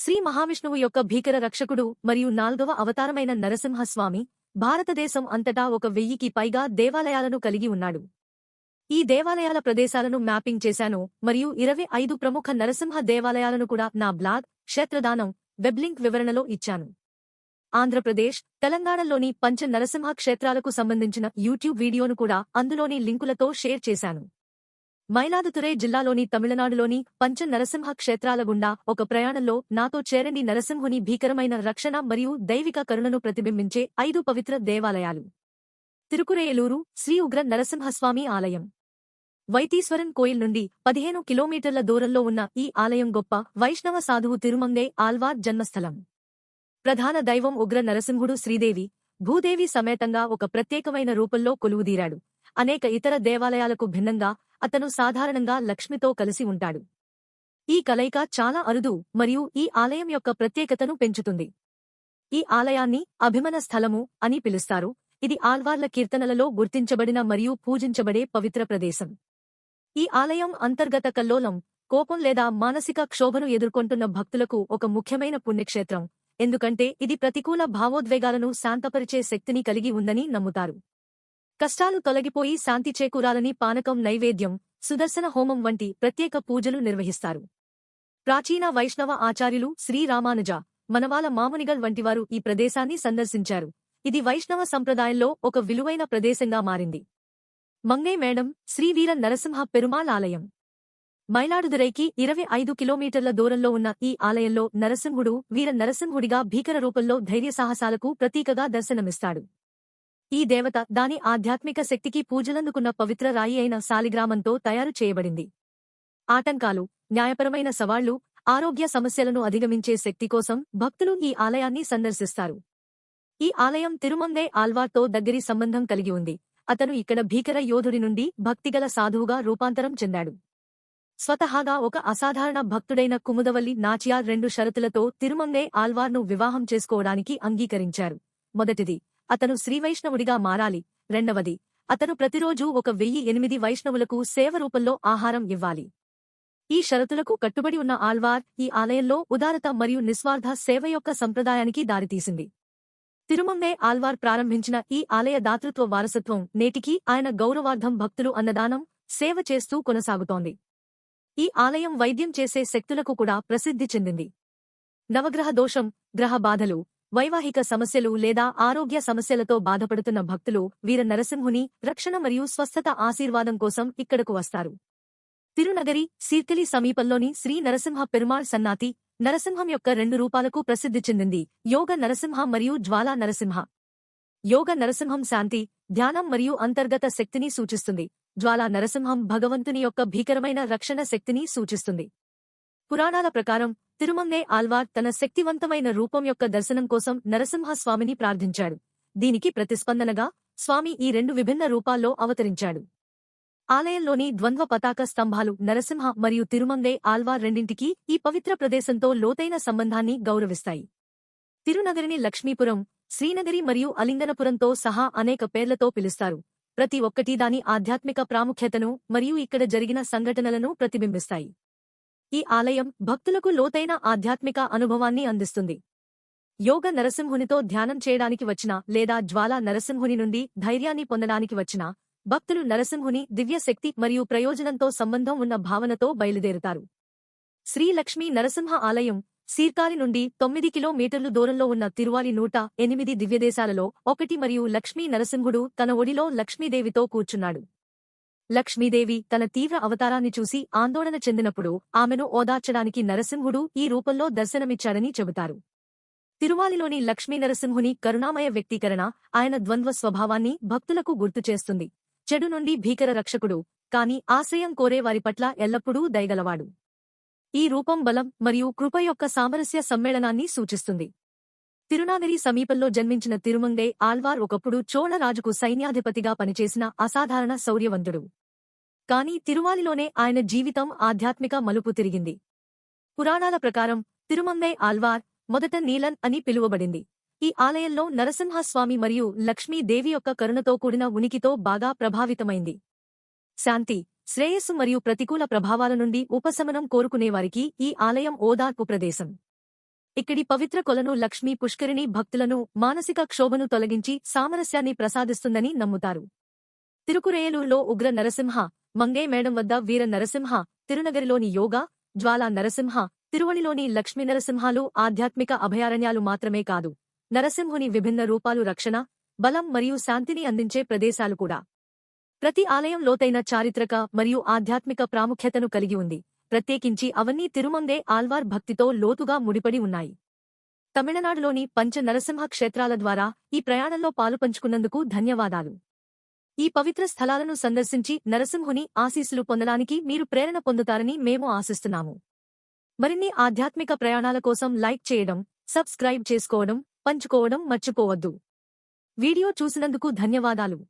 శ్రీ మహావిష్ణువు యొక్క భీకర రక్షకుడు మరియు నాల్గవ అవతారమైన నరసింహస్వామి భారతదేశం అంతటా ఒక వెయ్యికి పైగా దేవాలయాలను కలిగి ఉన్నాడు. ఈ దేవాలయాల ప్రదేశాలను మ్యాపింగ్ చేశాను మరియు ఇరవై ఐదు ప్రముఖ నరసింహ దేవాలయాలను కూడా నా బ్లాగ్ క్షేత్రదానం వెబ్లింక్ వివరణలో ఇచ్చాను. ఆంధ్రప్రదేశ్ తెలంగాణలోని పంచ నరసింహ క్షేత్రాలకు సంబంధించిన యూట్యూబ్ వీడియోను కూడా అందులోని లింకులతో షేర్ చేశాను. మైలాదుతురై జిల్లాలోని తమిళనాడులోని పంచ నరసింహ క్షేత్రాల గుండా ఒక ప్రయాణంలో నాతో చేరండి నరసింహుని భీకరమైన రక్షణ మరియు దైవిక కరుణను ప్రతిబింబించే ఐదు పవిత్ర దేవాలయాలు. తిరుకురేయలూరు శ్రీ ఉగ్ర నరసింహస్వామి ఆలయం. వైతీశ్వరన్ కోయిల్ నుండి పదిహేను కిలోమీటర్ల దూరంలో ఉన్న ఈ ఆలయం గొప్ప వైష్ణవ సాధువు తిరుమంగే ఆల్వార్ జన్మస్థలం. ప్రధాన దైవం ఉగ్ర నరసింహుడు శ్రీదేవి భూదేవి సమేతంగా ఒక ప్రత్యేకమైన రూపంలో కొలువుదీరాడు. అనేక ఇతర దేవాలయాలకు భిన్నంగా అతను సాధారణంగా లక్ష్మితో కలిసి ఉంటాడు. ఈ కలయిక చాలా అరుదు మరియు ఈ ఆలయం యొక్క ప్రత్యేకతను పెంచుతుంది. ఈ ఆలయాన్ని అభిమన స్థలము అని పిలుస్తారు. ఇది ఆల్వార్ల కీర్తనలలో గుర్తించబడిన మరియు పూజించబడే పవిత్ర ప్రదేశం. ఈ ఆలయం అంతర్గత కల్లోలం కోపం లేదా మానసిక క్షోభను ఎదుర్కొంటున్న భక్తులకు ఒక ముఖ్యమైన పుణ్యక్షేత్రం. ఎందుకంటే ఇది ప్రతికూల భావోద్వేగాలను శాంతపరిచే శక్తిని కలిగి ఉందని నమ్ముతారు. కష్టాలు తొలగిపోయి శాంతి చేకూరాలని పానకం నైవేద్యం సుదర్శన హోమం వంటి ప్రత్యేక పూజలు నిర్వహిస్తారు. ప్రాచీన వైష్ణవ ఆచార్యులు శ్రీరామానుజ మనవాల మామునిగల్ వంటివారు ఈ ప్రదేశాన్ని సందర్శించారు. ఇది వైష్ణవ సంప్రదాయంలో ఒక విలువైన ప్రదేశంగా మారింది. మంగై మేడం శ్రీవీర నరసింహ పెరుమాల్ ఆలయం. మైలాడుదురైకి ఇరవై ఐదు కిలోమీటర్ల దూరంలో ఉన్న ఈ ఆలయంలో నరసింహుడు వీర నరసింహుడిగా భీకర రూపంలో ధైర్యసాహసాలకు ప్రతీకగా దర్శనమిస్తాడు. ఈ దేవత దాని ఆధ్యాత్మిక శక్తికి పూజలందుకున్న పవిత్ర రాయి అయిన సాలిగ్రామంతో తయారు చేయబడింది. ఆటంకాలు న్యాయపరమైన సవాళ్ళు ఆరోగ్య సమస్యలను అధిగమించే శక్తి కోసం భక్తులు ఈ ఆలయాన్ని సందర్శిస్తారు. ఈ ఆలయం తిరుమందే ఆల్వార్తో దగ్గరి సంబంధం కలిగి ఉంది. అతను ఇక్కడ భీకర యోధుడి నుండి భక్తిగల సాధువుగా రూపాంతరం చెందాడు. స్వతహాగా ఒక అసాధారణ భక్తుడైన కుముదవల్లి నాచియార్ రెండు షరతులతో తిరుమందే ఆల్వార్ను వివాహం చేసుకోవడానికి అంగీకరించారు. మొదటిది అతను శ్రీవైష్ణవుడిగా మారాలి. రెండవది అతను ప్రతిరోజూ ఒక వెయ్యి ఎనిమిది వైష్ణవులకు సేవ రూపంలో ఆహారం ఇవ్వాలి. ఈ షరతులకు కట్టుబడి ఉన్న ఆల్వార్ ఈ ఆలయంలో ఉదారత మరియు నిస్వార్థ సేవ యొక్క సంప్రదాయానికి దారితీసింది. తిరుమంగే ఆల్వార్ ప్రారంభించిన ఈ ఆలయ దాతృత్వ వారసత్వం నేటికీ ఆయన గౌరవార్థం భక్తులు అన్నదానం సేవ చేస్తూ కొనసాగుతోంది. ఈ ఆలయం వైద్యం చేసే శక్తులకు కూడా ప్రసిద్ధి చెందింది. నవగ్రహ దోషం గ్రహ బాధలు వైవాహిక సమస్యలు లేదా ఆరోగ్య సమస్యలతో బాధపడుతున్న భక్తులు వీర నరసింహుని రక్షణ మరియు స్వస్థత ఆశీర్వాదం కోసం ఇక్కడకు వస్తారు. తిరునగరి సీర్తిలి సమీపంలోని శ్రీ నరసింహ పెరుమాళ్ సన్నాతి నరసింహం యొక్క రెండు రూపాలకు ప్రసిద్ధి చెందింది యోగ నరసింహ మరియు జ్వాలా నరసింహ. యోగ నరసింహం శాంతి ధ్యానం మరియు అంతర్గత శక్తిని సూచిస్తుంది. జ్వాలా నరసింహం భగవంతుని యొక్క భీకరమైన రక్షణ శక్తిని సూచిస్తుంది. పురాణాల ప్రకారం తిరుమంగే ఆల్వార్ తన శక్తివంతమైన రూపం యొక్క దర్శనం కోసం నరసింహస్వామిని ప్రార్థించాడు. దీనికి ప్రతిస్పందనగా స్వామి ఈ రెండు విభిన్న రూపాల్లో అవతరించాడు. ఆలయంలోని ద్వంద్వ పతాక స్తంభాలు నరసింహ మరియు తిరుమంగే ఆల్వార్ రెండింటికీ ఈ పవిత్ర ప్రదేశంతో లోతైన సంబంధాన్ని గౌరవిస్తాయి. తిరునగరిని లక్ష్మీపురం శ్రీనగరి మరియు అలింగనపురంతో సహా అనేక పేర్లతో పిలుస్తారు. ప్రతి ఒక్కటి దాని ఆధ్యాత్మిక ప్రాముఖ్యతను మరియు ఇక్కడ జరిగిన సంఘటనలను ప్రతిబింబిస్తాయి. ఈ ఆలయం భక్తులకు లోతైన ఆధ్యాత్మిక అనుభవాన్ని అందిస్తుంది. యోగ నరసింహునితో ధ్యానం చేయడానికి వచ్చిన లేదా జ్వాలా నరసింహుని నుండి ధైర్యాన్ని పొందడానికి వచ్చిన భక్తులు నరసింహుని దివ్యశక్తి మరియు ప్రయోజనంతో సంబంధం ఉన్న భావనతో బయలుదేరుతారు. శ్రీలక్ష్మీ నరసింహ ఆలయం సీర్కారి నుండి తొమ్మిది కిలోమీటర్లు దూరంలో ఉన్న తిరువాలి నూట ఎనిమిది దివ్యదేశాలలో ఒకటి మరియు లక్ష్మీ నరసింహుడు తన ఒడిలో లక్ష్మీదేవితో కూర్చున్నాడు. లక్ష్మీదేవి తన తీవ్ర అవతారాన్ని చూసి ఆందోళన చెందినప్పుడు ఆమెను ఓదార్చడానికి నరసింహుడు ఈ రూపంలో దర్శనమిచ్చాడని చెబుతారు. తిరువాలిలోని లక్ష్మీ నరసింహుని కరుణామయ వ్యక్తీకరణ ఆయన ద్వంద్వ స్వభావాన్ని భక్తులకు గుర్తుచేస్తుంది చెడు నుండి భీకర రక్షకుడు కాని ఆశ్రయం కోరే వారి పట్ల ఎల్లప్పుడూ దయగలవాడు. ఈ రూపం బలం మరియు కృప యొక్క సామరస్య సమ్మేళనాన్ని సూచిస్తుంది. తిరునాగరి సమీపంలో జన్మించిన తిరుమంగై ఆల్వార్ ఒకప్పుడు చోళరాజుకు సైన్యాధిపతిగా పనిచేసిన అసాధారణ శౌర్యవంతుడు. కాని తిరువాలిలోనే ఆయన జీవితం ఆధ్యాత్మిక మలుపు తిరిగింది. పురాణాల ప్రకారం తిరుమంగై ఆల్వార్ మొదట నీలన్ అని పిలువబడింది. ఈ ఆలయంలో నరసింహస్వామి మరియు లక్ష్మీదేవి యొక్క కరుణతో కూడిన ఉనికితో బాగా ప్రభావితమైంది. శాంతి శ్రేయస్సు మరియు ప్రతికూల ప్రభావాల నుండి ఉపశమనం కోరుకునేవారికి ఈ ఆలయం ఓదార్పు ప్రదేశం. ఇక్కడి పవిత్ర కొలను లక్ష్మీ పుష్కరిణి భక్తులను మానసిక క్షోభను తొలగించి సామరస్యాన్ని ప్రసాదిస్తుందని నమ్ముతారు. తిరుకురేయలూరులో ఉగ్ర నరసింహ మంగై మేడం వద్ద వీర నరసింహ తిరునగరిలోని యోగా జ్వాలా నరసింహ తిరువణిలోని లక్ష్మీ నరసింహాలు ఆధ్యాత్మిక అభయారణ్యాలు మాత్రమే కాదు. నరసింహుని విభిన్న రూపాలు రక్షణ బలం మరియు శాంతిని అందించే ప్రదేశాలు కూడా. ప్రతి ఆలయం లోతైన చారిత్రక మరియు ఆధ్యాత్మిక ప్రాముఖ్యతను కలిగి ఉంది. ప్రత్యేకించి అవన్నీ తిరుమందే ఆల్వార్ భక్తితో లోతుగా ముడిపడి ఉన్నాయి. తమిళనాడులోని పంచ నరసింహ క్షేత్రాల ద్వారా ఈ ప్రయాణంలో పాలుపంచుకున్నందుకు ధన్యవాదాలు. ఈ పవిత్ర స్థలాలను సందర్శించి నరసింహుని ఆశీస్సులు పొందడానికి మీరు ప్రేరణ పొందుతారని మేము ఆశిస్తున్నాము. మరిన్ని ఆధ్యాత్మిక ప్రయాణాల కోసం లైక్ చేయడం సబ్స్క్రైబ్ చేసుకోవడం పంచుకోవడం మర్చిపోవద్దు. వీడియో చూసినందుకు ధన్యవాదాలు.